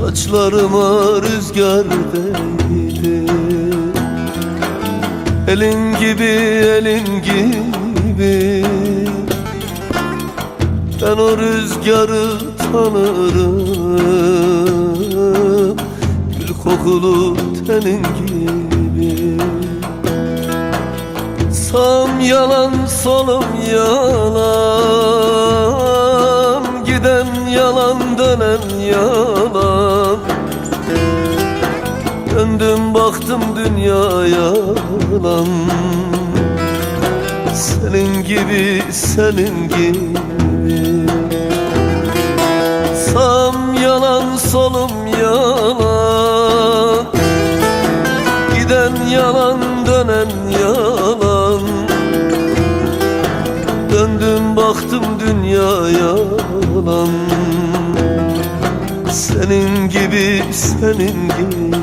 Saçlarıma rüzgar değdi. Elin gibi elin gibi. Ben o rüzgarı tanırım. Gül kokulu tenin gibi. Sağım yalan solum yalan Giden yalan dönen yalan. Döndüm baktım dünya yalan. Senin gibi senin gibi. Sağım yalan solum yalan. Giden yalan dönen yalan Döndüm baktım dünya yalan. Senin gibi senin gibi